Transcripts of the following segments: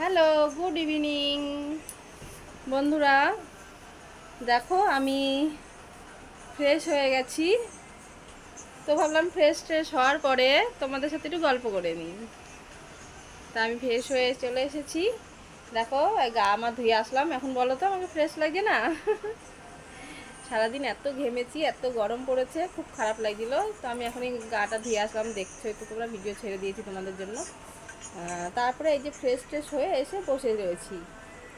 Hello, good evening. বন্ধুরা, দেখো আমি ফ্রেশ হয়ে গেছি। তো ভাবলাম ফ্রেশ ট্রেশ হওয়ার পরে তোমাদের সাথে একটু গল্প করে নিই। তা আমি ফ্রেশ হয়ে চলে এসেছি। দেখো গা আমার ধুয়ে আসলাম। এখন বলো তো, আমাকে ফ্রেশ লাগে না? সারাদিন এত ঘেমেছি, এত গরম পড়েছে, খুব খারাপ লাগছিল। তো আমি এখন এই গাটা ধুয়ে আসলাম, দেখছ, একটু তোমরা ভিডিও ছেড়ে দিয়েছি তোমাদের জন্য। তারপরে এই যে ফ্রেশ ট্রেশ হয়ে এসে বসে রয়েছি।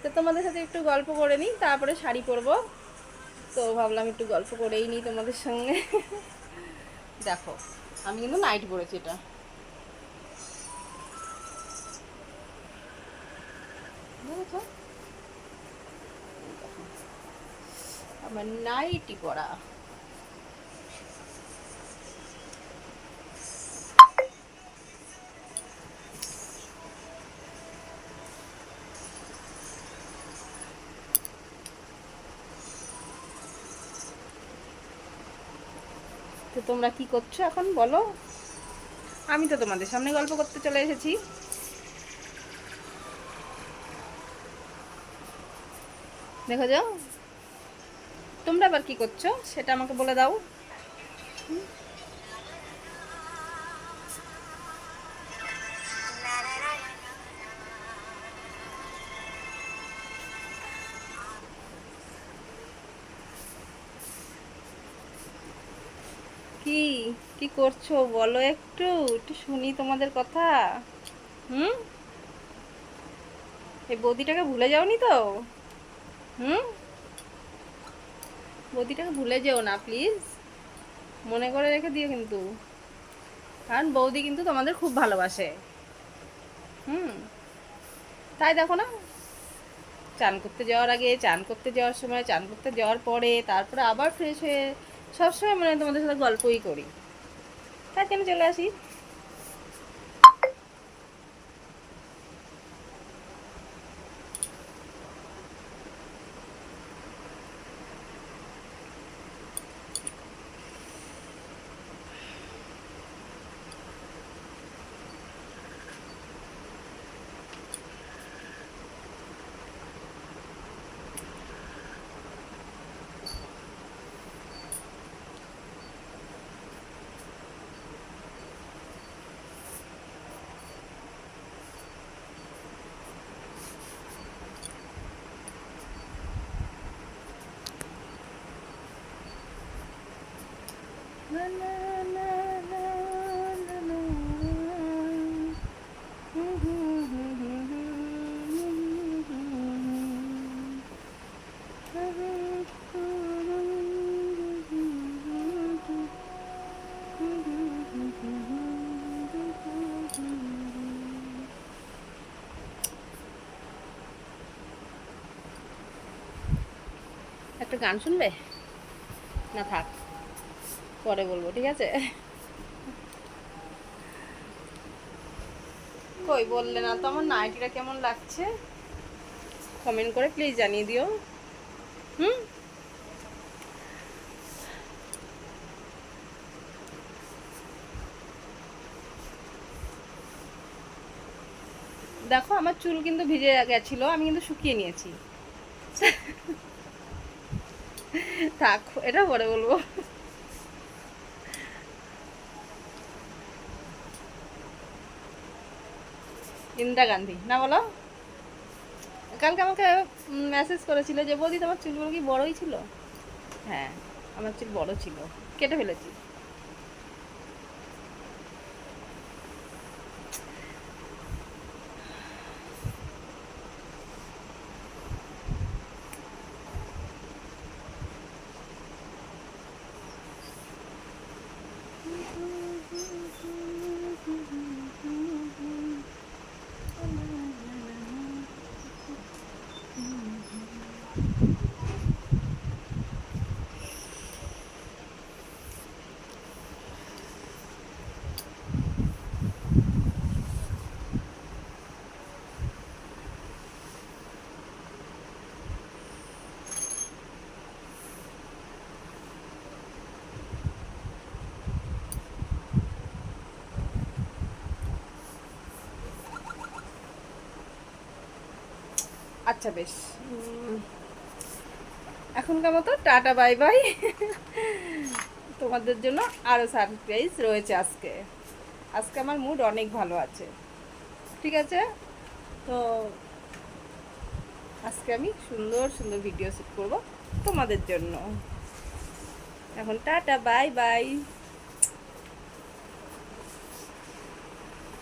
তো তোমাদের সাথে একটু গল্প করে নিই, তারপরে শাড়ি পরবো। তো ভাবলাম একটু গল্প করেই নিই তোমাদের সঙ্গে। দেখো, আমি কিন্তু নাইট পরেছি এটা। আমার নাইটি পরা। তো তোমরা কি করছ এখন? বলো। আমি তো তোমাদের সামনে গল্প করতে চলে এসেছি। দেখো যাও। তোমরা আবার কি করছ? সেটা আমাকে বলে দাও। কি কি করছ? বলো একটু একটু শুনি তোমাদের কথা। হুম? এই বৌদিটাকে ভুলে যাওনি তো? হুম? বৌদিটাকে ভুলে যেও না, প্লিজ। মনে করে রেখে দিও কিন্তু। কারণ বৌদি কিন্তু তোমাদের খুব ভালোবাসে। হুম? তাই দেখো না। চান করতে যাওয়ার আগে, চান করতে যাওয়ার সময়, চান করতে যাওয়ার পরে, তারপরে আবার ফ্রেশ হয়ে সবসময় মনে হয় তোমাদের সাথে গল্পই করি। তাই কেন চলে আসি। একটা গান শুনবে না থাক পরে বলব, ঠিক আছে? কই, বললে না তো আমার নাইটিটা কেমন লাগছে? কমেন্ট করে প্লিজ জানিয়ে দিও। হুম? দেখো, আমার চুল কিন্তু ভিজে গেছিল, আমি কিন্তু শুকিয়ে নিয়েছি। থাক, এটা পরে বলব। ইন্দিরা গান্ধী। না বলো? কালকে আমাকে মেসেজ করেছিল যে, বৌদি তোমার চুলগুলো কি বড়ই ছিল? হ্যাঁ আমার চুল বড় ছিল। কেটে ফেলেছি। আচ্ছা বেশ। এখনকার মতো টাটা, বাই বাই। তোমাদের জন্য আরও সারপ্রাইজ রয়েছে আজকে। আজকে আমার মুড অনেক ভালো আছে। ঠিক আছে? তো আজকে আমি সুন্দর সুন্দর ভিডিও শ্যুট করব তোমাদের জন্য। এখন টাটা, বাই বাই।